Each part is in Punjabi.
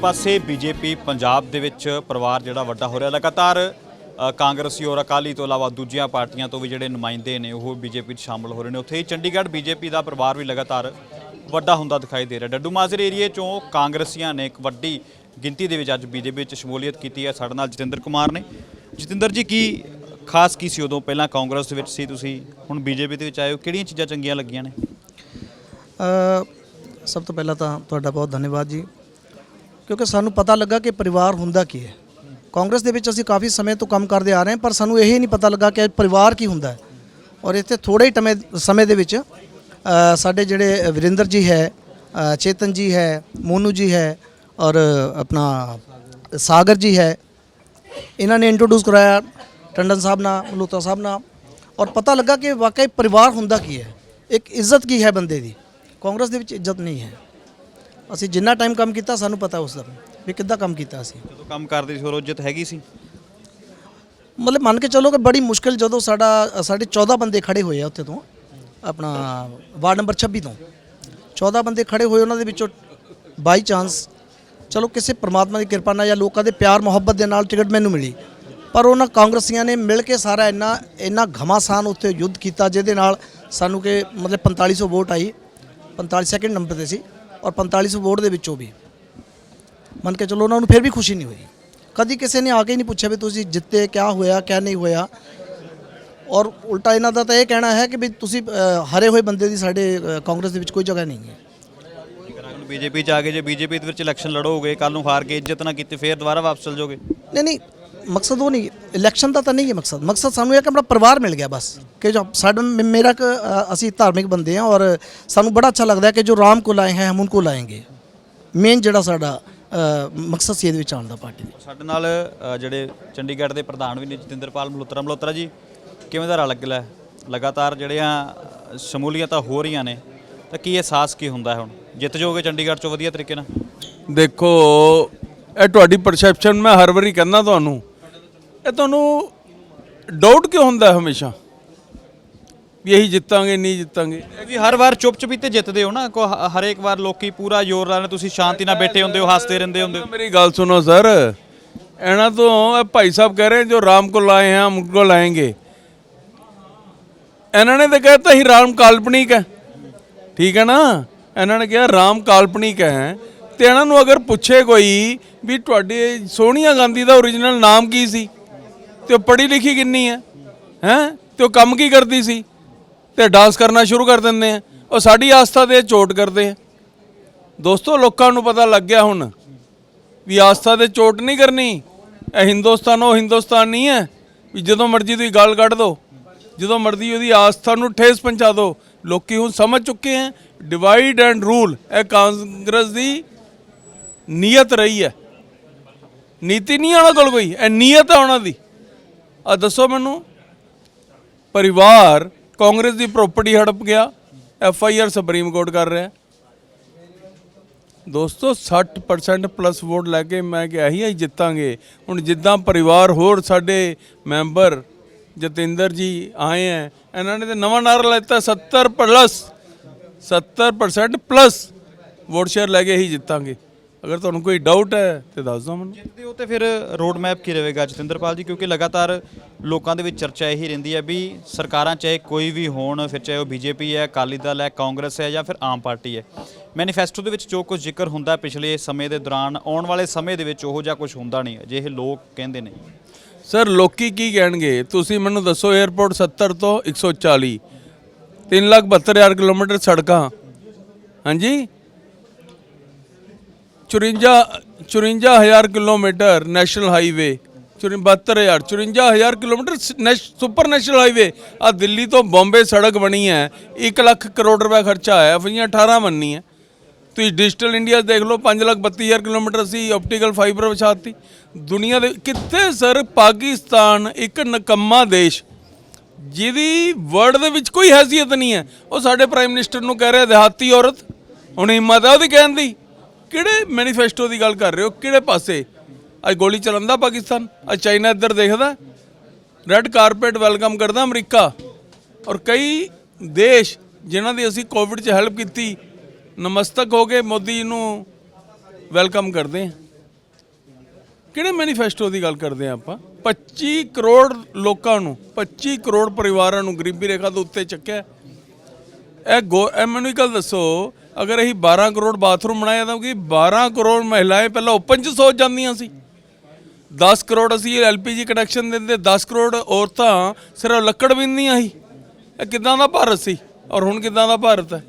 ਪਾਸੇ ਬੀਜੇਪੀ ਪੰਜਾਬ ਦੇ ਵਿੱਚ ਪਰਿਵਾਰ ਜਿਹੜਾ ਵੱਡਾ ਹੋ ਰਿਹਾ, ਲਗਾਤਾਰ ਕਾਂਗਰਸੀ ਔਰ ਅਕਾਲੀ ਤੋਂ ਇਲਾਵਾ ਦੂਜੀਆਂ ਪਾਰਟੀਆਂ ਤੋਂ ਵੀ ਜਿਹੜੇ ਨੁਮਾਇੰਦੇ ਨੇ, ਉਹ ਬੀਜੇਪੀ 'ਚ ਸ਼ਾਮਲ ਹੋ ਰਹੇ ਨੇ। ਉੱਥੇ ਹੀ ਚੰਡੀਗੜ੍ਹ ਬੀਜੇਪੀ ਦਾ ਪਰਿਵਾਰ ਵੀ ਲਗਾਤਾਰ ਵੱਡਾ ਹੁੰਦਾ ਦਿਖਾਈ ਦੇ ਰਿਹਾ। ਡੱਡੂ ਮਾਜਰੇ ਏਰੀਏ 'ਚੋਂ ਕਾਂਗਰਸੀਆਂ ਨੇ ਇੱਕ ਵੱਡੀ ਗਿਣਤੀ ਦੇ ਵਿੱਚ ਅੱਜ ਬੀਜੇਪੀ 'ਚ ਸ਼ਮੂਲੀਅਤ ਕੀਤੀ ਹੈ। ਸਾਡੇ ਨਾਲ ਜਤਿੰਦਰ ਕੁਮਾਰ ਨੇ। ਜਤਿੰਦਰ ਜੀ, ਕੀ ਖਾਸ ਕੀ ਸੀ ਉਦੋਂ? ਪਹਿਲਾਂ ਕਾਂਗਰਸ ਦੇ ਵਿੱਚ ਸੀ ਤੁਸੀਂ, ਹੁਣ ਬੀਜੇਪੀ ਦੇ ਵਿੱਚ ਆਏ ਹੋ। ਕਿਹੜੀਆਂ ਚੀਜ਼ਾਂ ਚੰਗੀਆਂ ਲੱਗੀਆਂ ਨੇ? ਸਭ ਤੋਂ ਪਹਿਲਾਂ ਤਾਂ ਤੁਹਾਡਾ ਬਹੁਤ ਧੰਨਵਾਦ ਜੀ। ਕਿਉਂਕਿ ਸਾਨੂੰ ਪਤਾ ਲੱਗਾ ਕਿ ਪਰਿਵਾਰ ਹੁੰਦਾ ਕੀ ਹੈ। ਕਾਂਗਰਸ ਦੇ ਵਿੱਚ ਅਸੀਂ ਕਾਫੀ ਸਮੇਂ ਤੋਂ ਕੰਮ ਕਰਦੇ ਆ ਰਹੇ ਹਾਂ, ਪਰ ਸਾਨੂੰ ਇਹ ਨਹੀਂ ਪਤਾ ਲੱਗਾ ਕਿ ਪਰਿਵਾਰ ਕੀ ਹੁੰਦਾ ਹੈ। ਔਰ ਇੱਥੇ ਥੋੜੇ ਹੀ ਟਮੇ ਸਮੇਂ ਦੇ ਵਿੱਚ ਸਾਡੇ ਜਿਹੜੇ ਵਰਿੰਦਰ ਜੀ ਹੈ ਚੇਤਨ ਜੀ ਹੈ, ਮੋਨੂ ਜੀ ਹੈ ਔਰ ਆਪਣਾ ਸਾਗਰ ਜੀ ਹੈ, ਇਹਨਾਂ ਨੇ ਇੰਟਰੋਡਿਊਸ ਕਰਾਇਆ ਟੰਡਨ ਸਾਹਿਬ ਨਾਲ ਮਲੂਤਾ ਸਾਹਿਬ ਨਾਲ। ਔਰ ਪਤਾ ਲੱਗਾ ਕਿ ਵਾਕਈ ਪਰਿਵਾਰ ਹੁੰਦਾ ਕੀ ਹੈ। ਇੱਕ ਇੱਜ਼ਤ ਕੀ ਹੈ ਬੰਦੇ ਦੀ। ਕਾਂਗਰਸ ਦੇ ਵਿੱਚ ਇੱਜ਼ਤ ਨਹੀਂ ਹੈ। ਅਸੀਂ ਜਿੰਨਾ ਟਾਈਮ ਕੰਮ ਕੀਤਾ ਸਾਨੂੰ ਪਤਾ ਉਸ ਦਾ ਵੀ ਕਿੱਦਾਂ ਕੰਮ ਕੀਤਾ ਅਸੀਂ। ਜਦੋਂ ਕੰਮ ਕਰਦੇ ਸੀ ਉਦੋਂ ਇੱਜ਼ਤ ਹੈਗੀ ਸੀ? ਮਤਲਬ ਮੰਨ ਕੇ ਚੱਲੋ ਕਿ ਬੜੀ ਮੁਸ਼ਕਿਲ ਜਦੋਂ ਸਾਡਾ ਸਾਡੇ 14 ਬੰਦੇ ਖੜੇ ਹੋਏ ਆ ਉੱਥੇ ਤੋਂ ਆਪਣਾ ਵਾਰਡ ਨੰਬਰ 26 ਤੋਂ। 14 ਬੰਦੇ ਖੜੇ ਹੋਏ ਉਹਨਾਂ ਦੇ ਵਿੱਚੋਂ ਬਾਈ ਚਾਂਸ ਚਲੋ ਕਿਸੇ ਪ੍ਰਮਾਤਮਾ ਦੀ ਕਿਰਪਾ ਨਾਲ ਜਾਂ ਲੋਕਾਂ ਦੇ ਪਿਆਰ ਮੁਹੱਬਤ ਦੇ ਨਾਲ ਟਿਕਟ ਮੈਨੂੰ ਮਿਲੀ। ਪਰ ਉਹਨਾਂ ਕਾਂਗਰਸੀਆਂ ਨੇ ਮਿਲ ਕੇ ਸਾਰਾ ਇੰਨਾ ਇੰਨਾ ਘਮਾਸਾਨ ਉੱਥੇ ਯੁੱਧ ਕੀਤਾ ਜਿਹਦੇ ਨਾਲ ਸਾਨੂੰ ਕਿ ਮਤਲਬ 4500 ਵੋਟ ਆਈ 45 ਸੈਕਿੰਡ ਨੰਬਰ ਤੇ ਸੀ। ਔਰ 4500 ਵੋਟ ਦੇ ਵਿੱਚੋਂ ਵੀ ਮੰਨ ਕੇ ਚਲੋ ਉਹਨਾਂ ਨੂੰ ਫਿਰ ਵੀ ਖੁਸ਼ੀ ਨਹੀਂ ਹੋਈ ਕਦੀ ਕਿਸੇ ਨੇ ਆ ਕੇ ਨਹੀਂ ਪੁੱਛਿਆ ਵੀ ਤੁਸੀਂ ਜਿੱਤੇ ਕਿਆ ਹੋਇਆ ਕਿਆ ਨਹੀਂ ਹੋਇਆ ਔਰ ਉਲਟਾ ਇਹਨਾਂ ਦਾ ਤਾਂ ਇਹ ਕਹਿਣਾ ਹੈ ਕਿ ਵੀ ਤੁਸੀਂ ਹਰੇ ਹੋਏ ਬੰਦੇ ਦੀ ਸਾਡੇ ਕਾਂਗਰਸ ਦੇ ਵਿੱਚ ਕੋਈ ਜਗ੍ਹਾ ਨਹੀਂ ਹੈ ਬੀਜੇਪੀ ਚ ਆ ਗਏ ਜੇ ਬੀਜੇਪੀ ਦੇ ਵਿੱਚ ਇਲੈਕਸ਼ਨ ਲੜੋਗੇ ਕੱਲ ਨੂੰ ਹਾਰ ਕੇ ਇੱਜ਼ਤ ਨਾ ਕੀਤੀ ਫੇਰ ਦੁਬਾਰਾ ਵਾਪਸ ਚਲ ਜਾਓਗੇ ਨਹੀਂ ਨਹੀਂ ਮਕਸਦ ਉਹ ਨਹੀਂ ਇਲੈਕਸ਼ਨ ਦਾ ਤਾਂ ਨਹੀਂ ਹੈ ਮਕਸਦ ਮਕਸਦ ਸਾਨੂੰ ਇਹ ਕਿ ਆਪਣਾ ਪਰਿਵਾਰ ਮਿਲ ਗਿਆ ਬਸ ਕਿ ਜੋ ਸਾਡਾ ਮੇਰਾ ਅਸੀਂ ਧਾਰਮਿਕ ਬੰਦੇ ਹਾਂ ਔਰ ਸਾਨੂੰ ਬੜਾ ਅੱਛਾ ਲੱਗਦਾ ਕਿ ਜੋ ਰਾਮ ਕੋਲ ਆਏ ਹੈ ਹਮ ਉਨਕੋ ਲਾਏਂਗੇ ਮੇਨ ਜਿਹੜਾ ਸਾਡਾ ਮਕਸਦ ਸੀ ਇਹਦੇ ਵਿੱਚ ਆਉਣ ਦਾ ਪਾਰਟੀ ਦੇ ਸਾਡੇ ਨਾਲ ਜਿਹੜੇ ਚੰਡੀਗੜ੍ਹ ਦੇ ਪ੍ਰਧਾਨ ਵੀ ਨੇ ਜਤਿੰਦਰਪਾਲ ਮਲੋਤਰਾ ਮਲੋਤਰਾ ਜੀ ਕਿਵੇਂ ਦਾ ਰਲ ਲੱਗਲਾ ਲਗਾਤਾਰ ਜਿਹੜੀਆਂ ਸ਼ਮੂਲੀਅਤਾਂ ਹੋ ਰਹੀਆਂ ਨੇ ਤਾਂ ਕੀ ਅਹਿਸਾਸ ਕੀ ਹੁੰਦਾ ਹੈ ਹੁਣ ਜਿੱਤ ਜਾਓਗੇ ਚੰਡੀਗੜ੍ਹ 'ਚੋਂ ਵਧੀਆ ਤਰੀਕੇ ਨਾਲ ਦੇਖੋ ਇਹ ਤੁਹਾਡੀ ਪਰਸੈਪਸ਼ਨ ਮੈਂ ਹਰ ਵਾਰੀ ਕਹਿੰਦਾ ਤੁਹਾਨੂੰ ਇਹ ਤੁਹਾਨੂੰ ਡਾਊਟ ਕਿਉਂ ਹੁੰਦਾ ਹੈ ਹਮੇਸ਼ਾ ਵੀ ਇਹੀ ਜਿੱਤਾਂਗੇ ਨਹੀਂ ਜਿੱਤਾਂਗੇ ਵੀ ਹਰ ਵਾਰ ਚੁੱਪ ਚੁਪੀਤੇ ਜਿੱਤਦੇ ਹੋ ਨਾ ਕੋ ਹ- ਹਰੇਕ ਵਾਰ ਲੋਕੀ ਪੂਰਾ ਜ਼ੋਰ ਲਾ ਰਹੇ ਤੁਸੀਂ ਸ਼ਾਂਤੀ ਨਾਲ ਬੈਠੇ ਹੁੰਦੇ ਹੋ ਹੱਸਦੇ ਰਹਿੰਦੇ ਹੁੰਦੇ ਹੋ ਮੇਰੀ ਗੱਲ ਸੁਣੋ ਸਰ ਇਹਨਾਂ ਤੋਂ ਇਹ ਭਾਈ ਸਾਹਿਬ ਕਹਿ ਰਹੇ ਜੋ ਰਾਮ ਕੋ ਲਾਏ हैं हम उनको लाएंगे ਇਹਨਾਂ ਨੇ ਤਾਂ ਕਹਿਤਾ ਹੀ ਰਾਮ ਕਾਲਪਨਿਕ ਹੈ ਠੀਕ ਹੈ ਨਾ ਇਹਨਾਂ ਨੇ ਕਿਹਾ ਰਾਮ ਕਾਲਪਨਿਕ ਹੈ ਤੇ ਇਹਨਾਂ ਨੂੰ ਅਗਰ ਪੁੱਛੇ ਕੋਈ ਵੀ ਤੁਹਾਡੇ ਸੋਨੀਆ ਗਾਂਧੀ ਦਾ origignal ਨਾਮ ਕੀ ਸੀ ਤੇ ਉਹ ਪੜ੍ਹੀ ਲਿਖੀ ਕਿੰਨੀ ਹੈ? ਹੈ? ਤੇ ਉਹ ਕੰਮ ਕੀ ਕਰਦੀ ਸੀ? ਤੇ ਡਾਂਸ ਕਰਨਾ ਸ਼ੁਰੂ ਕਰ ਦਿੰਦੇ ਆ। ਉਹ ਸਾਡੀ ਆਸਥਾ ਦੇ ਚੋਟ ਕਰਦੇ ਆ। ਦੋਸਤੋ, ਲੋਕਾਂ ਨੂੰ ਪਤਾ ਲੱਗ ਗਿਆ ਹੁਣ ਵੀ ਆਸਥਾ ਤੇ ਚੋਟ ਨਹੀਂ ਕਰਨੀ। ਇਹ ਹਿੰਦੁਸਤਾਨ, ਉਹ ਹਿੰਦੁਸਤਾਨ ਨਹੀਂ ਹੈ। ਵੀ ਜਦੋਂ ਮਰਜ਼ੀ ਤੁਸੀਂ ਗੱਲ ਕੱਢ ਦੋ। ਜਦੋਂ ਮਰਜ਼ੀ ਉਹਦੀ ਆਸਥਾ ਨੂੰ ਠੇਸ ਪਹੁੰਚਾ ਦੋ। ਲੋਕੀ ਹੁਣ ਸਮਝ ਚੁੱਕੇ ਹੈ ਡਿਵਾਈਡ ਐਂਡ ਰੂਲ ਇਹ ਕਾਂਗਰਸ ਦੀ ਨੀਅਤ ਰਹੀ ਹੈ। ਨੀਤੀ ਨਹੀਂ ਉਹਨਾਂ ਕੋਲ ਕੋਈ। ਇਹ ਨੀਅਤ ਹੈ ਉਹਨਾਂ ਦੀ। ਆ ਦੱਸੋ ਮੈਨੂੰ। ਪਰਿਵਾਰ ਕਾਂਗਰਸ ਦੀ ਪ੍ਰਾਪਰਟੀ ਹੜਪ ਗਿਆ, F I R supreme court ਕਰ ਰਿਹਾ। ਦੋਸਤੋ 60% ਪਲੱਸ ਵੋਟ ਲੈ ਕੇ ਮੈਂ ਕਿਹਾ ਹੀ ਅਸੀਂ ਜਿੱਤਾਂਗੇ। ਹੁਣ ਜਿੱਦਾਂ ਪਰਿਵਾਰ ਹੋਰ ਸਾਡੇ ਮੈਂਬਰ ਜਤਿੰਦਰ ਜੀ ਆਏ ਹੈ ਇਹਨਾਂ ਨੇ ਤੇ ਨਵਾਂ ਨਾਰਾ ਲੈਤਾ 70 ਪਲੱਸ 70% ਪਲੱਸ ਵੋਟ ਸ਼ੇਅਰ ਲੈ ਕੇ ਹੀ ਜਿੱਤਾਂਗੇ। ਅਗਰ ਤੁਹਾਨੂੰ ਕੋਈ ਡਾਊਟ ਹੈ ਤੇ ਦੱਸ ਦਿਓ ਮੈਨੂੰ। ਜਿੱਤਦੇ ਹੋ ਤੇ ਫਿਰ ਰੋਡ ਮੈਪ ਕੀ ਰਹੇਗਾ ਜਤਿੰਦਰਪਾਲ ਜੀ? ਕਿਉਂਕਿ ਲਗਾਤਾਰ ਲੋਕਾਂ ਦੇ ਵਿੱਚ ਚਰਚਾ ਇਹੀ ਰਹਿੰਦੀ ਹੈ ਵੀ ਸਰਕਾਰਾਂ ਚਾਹੇ ਕੋਈ ਵੀ ਹੋਣ ਫਿਰ ਚਾਹੇ ਉਹ ਬੀਜੇਪੀ ਹੈ ਅਕਾਲੀ ਦਲ ਹੈ ਕਾਂਗਰਸ ਹੈ ਜਾਂ ਫਿਰ ਆਮ ਪਾਰਟੀ ਹੈ। ਮੈਨੀਫੈਸਟੋ ਦੇ ਵਿੱਚ ਜੋ ਕੁਝ ਜ਼ਿਕਰ ਹੁੰਦਾ ਪਿਛਲੇ ਸਮੇਂ ਦੇ ਦੌਰਾਨ ਆਉਣ ਵਾਲੇ ਸਮੇਂ ਦੇ ਵਿੱਚ ਉਹੋ ਜਿਹਾ ਕੁਝ ਹੁੰਦਾ ਨਹੀਂ ਜੇ ਇਹ ਲੋਕ ਕਹਿੰਦੇ ਨੇ ਸਰ ਲੋਕੀ ਕੀ ਕਹਿਣਗੇ? ਤੁਸੀਂ ਮੈਨੂੰ ਦੱਸੋ 에어ਪੋਰਟ 70 ਤੋਂ 140 3 ਲੱਖ 72 ਹਜ਼ਾਰ ਕਿਲੋਮੀਟਰ ਸੜਕਾਂ। ਹਾਂਜੀ? 54 54 ਹਜ਼ਾਰ ਕਿਲੋਮੀਟਰ ਨੈਸ਼ਨਲ ਹਾਈਵੇ 72 ਹਜ਼ਾਰ 54 ਹਜ਼ਾਰ ਕਿਲੋਮੀਟਰ ਸ- ਨੈਸ਼- ਸੁਪਰ ਨੈਸ਼ਨਲ ਹਾਈਵੇ। ਆ ਦਿੱਲੀ ਤੋਂ ਬੰਬੇ ਸੜਕ ਬਣੀ ਹੈ 1 ਲੱਖ ਕਰੋੜ ਰੁਪਏ ਖਰਚਾ ਆਇਆ ਫਈਆਂ 18 ਬਣਨੀ ਹੈ। ਤੁਸੀਂ ਡਿਜੀਟਲ ਇੰਡੀਆ ਦੇਖ ਲਓ 5 ਲੱਖ 32 ਹਜ਼ਾਰ ਕਿਲੋਮੀਟਰ ਅਸੀਂ ਆਪਟੀਕਲ ਫਾਈਬਰ ਵਿਛਾਤੀ। ਦੁਨੀਆ ਦੇ ਕਿੱਥੇ ਸਰ ਪਾਕਿਸਤਾਨ, ਇੱਕ ਨਕੰਮਾ ਦੇਸ਼, ਜਿਹਦੀ ਵਰਲਡ ਦੇ ਵਿੱਚ ਕੋਈ ਹੈਸੀਅਤ ਨਹੀਂ ਹੈ। ਉਹ ਸਾਡੇ ਪ੍ਰਾਈਮ ਮਿਨਿਸਟਰ ਨੂੰ ਕਹਿ ਰਿਹਾ, ਦਿਹਾਤੀ ਔਰਤ, ਹੁਣ ਹਿੰਮਤ ਹੈ ਉਹਦੀ ਕਹਿਣ ਦੀ। ਕਿਹੜੇ ਮੈਨੀਫੈਸਟੋ ਦੀ ਗੱਲ ਕਰ ਰਹੇ ਹੋ? ਕਿਹੜੇ ਪਾਸੇ? ਅੱਜ ਗੋਲੀ ਚਲਾਉਂਦਾ ਪਾਕਿਸਤਾਨ, ਅੱਜ ਚਾਈਨਾ ਇੱਧਰ ਦੇਖਦਾ ਰੈੱਡ ਕਾਰਪੇਟ ਵੈਲਕਮ ਕਰਦਾ ਅਮਰੀਕਾ। ਔਰ ਕਈ ਦੇਸ਼ ਜਿਨ੍ਹਾਂ ਦੀ ਅਸੀਂ ਕੋਵਿਡ 'ਚ ਹੈਲਪ ਕੀਤੀ, ਨਮਸਤਕ ਹੋ ਕੇ ਮੋਦੀ ਜੀ ਨੂੰ ਵੈਲਕਮ ਕਰਦੇ ਹਾਂ। ਕਿਹੜੇ ਮੈਨੀਫੈਸਟੋ ਦੀ ਗੱਲ ਕਰਦੇ ਆ ਆਪਾਂ? 25 ਕਰੋੜ ਲੋਕਾਂ ਨੂੰ 25 ਕਰੋੜ ਪਰਿਵਾਰਾਂ ਨੂੰ ਗਰੀਬੀ ਰੇਖਾ ਤੋਂ ਉੱਤੇ ਚੱਕਿਆ। ਇਹ ਗੋ ਇਹ ਮੈਨੂੰ ਇੱਕ ਗੱਲ ਦੱਸੋ ਅਗਰ ਅਸੀਂ 12 ਕਰੋੜ ਬਾਥਰੂਮ ਬਣਾਇਆ ਤਾਂ ਕਿ 12 ਕਰੋੜ ਮਹਿਲਾएं ਪਹਿਲਾਂ ਓਪਨ 'ਚ ਸੋਚ ਜਾਂਦੀਆਂ ਸੀ। 10 ਕਰੋੜ ਅਸੀਂ ਐਲਪੀਜੀ ਕਨੈਕਸ਼ਨ ਦਿੰਦੇ 10 ਕਰੋੜ ਔਰਤਾਂ ਸਿਰਫ ਲੱਕੜ ਬਿੰਦੀਆਂ ਸੀ। ਇਹ ਕਿਦਾਂ ਦਾ ਭਾਰਤ ਸੀ? ਔਰ ਹੁਣ ਕਿਦਾਂ ਦਾ ਭਾਰਤ ਹੈ?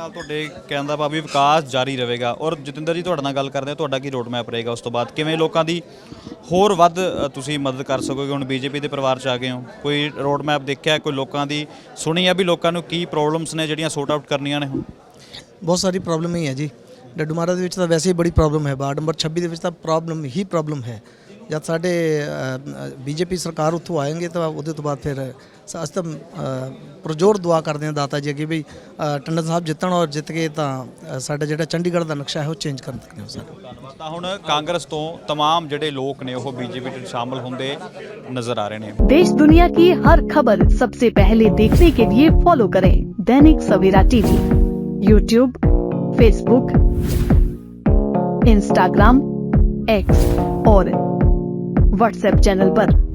ਨਾਲ ਤੁਹਾਡੇ ਕਹਿਣ ਦਾ ਭਾਵ ਵੀ ਵਿਕਾਸ ਜਾਰੀ ਰਹੇਗਾ। ਔਰ ਜਤਿੰਦਰ ਜੀ ਤੁਹਾਡੇ ਨਾਲ ਗੱਲ ਕਰਦੇ ਹਾਂ ਤੁਹਾਡਾ ਕੀ ਰੋਡ ਮੈਪ ਰਹੇਗਾ ਉਸ ਤੋਂ ਬਾਅਦ? ਕਿਵੇਂ ਲੋਕਾਂ ਦੀ ਹੋਰ ਵੱਧ ਅ, ਤੁਸੀਂ ਮਦਦ ਕਰ ਸਕੋਗੇ? ਹੁਣ ਬੀਜੇਪੀ ਦੇ ਪਰਿਵਾਰ ਚ ਆ ਗਏ ਹੋ। ਕੋਈ ਰੋਡ ਮੈਪ ਦੇਖਿਆ ਕੋਈ ਲੋਕਾਂ ਦੀ ਸੁਣੀ ਆ ਵੀ ਲੋਕਾਂ ਨੂੰ ਕੀ ਪ੍ਰੋਬਲਮਸ ਨੇ ਜਿਹੜੀਆਂ ਸੋਰਟ ਆਊਟ ਕਰਨੀਆਂ ਨੇ ਹੁਣ? ਬਹੁਤ ਸਾਰੀ ਪ੍ਰੋਬਲਮ ਹੀ ਹੈ ਜੀ। ਡੱਡੂਮਾਰਾ ਦੇ ਵਿੱਚ ਤਾਂ ਵੈਸੇ ਹੀ ਬੜੀ ਪ੍ਰੋਬਲਮ ਹੈ। ਵਾਰਡ ਨੰਬਰ 26 ਦੇ ਵਿੱਚ ਤਾਂ ਪ੍ਰੋਬਲਮ ਹੀ ਪ੍ਰੋਬਲਮ ਹੈ। ਜਦ ਸਾਡੇ ਬੀਜੇਪੀ ਸਰਕਾਰ ਉੱਥੋਂ ਆਏਗੇ ਤਾਂ ਉਹਦੇ ਤੋਂ ਬਾਅਦ ਫਿਰ ਸ- ਅਸੀਂ ਤਾਂ ਅ, ਪ੍ਰਜੋਰ ਦੁਆ ਕਰਦੇ ਹਾਂ ਦਾਤਾ ਜੀ ਅੱਗੇ ਵੀ ਅ, ਟੰਡਨ ਸਾਹਿਬ ਜਿੱਤਣ ਔਰ ਜਿੱਤ ਕੇ ਤਾਂ ਅ, ਸਾਡਾ ਜਿਹੜਾ ਚੰਡੀਗੜ੍ਹ ਦਾ ਨਕਸ਼ਾ ਹੈ ਉਹ ਚੇਂਜ ਕਰਨ ਤੱਕ ਨੇ ਸਾਨੂੰ ਧੰਨਵਾਦ ਤਾਂ ਹੁਣ ਕਾਂਗਰਸ ਤੋਂ तमाम ਜਿਹੜੇ ਲੋਕ ਨੇ ਉਹ ਬੀਜੇਪੀ ਚ ਸ਼ਾਮਲ ਹੁੰਦੇ ਨਜ਼ਰ ਆ ਰਹੇ ਨੇ देश दुनिया की हर खबर सबसे पहले देखने के लिए फॉलो करें Dainik Savera TV YouTube Facebook Instagram X और व्हाट्सएप चैनल पर।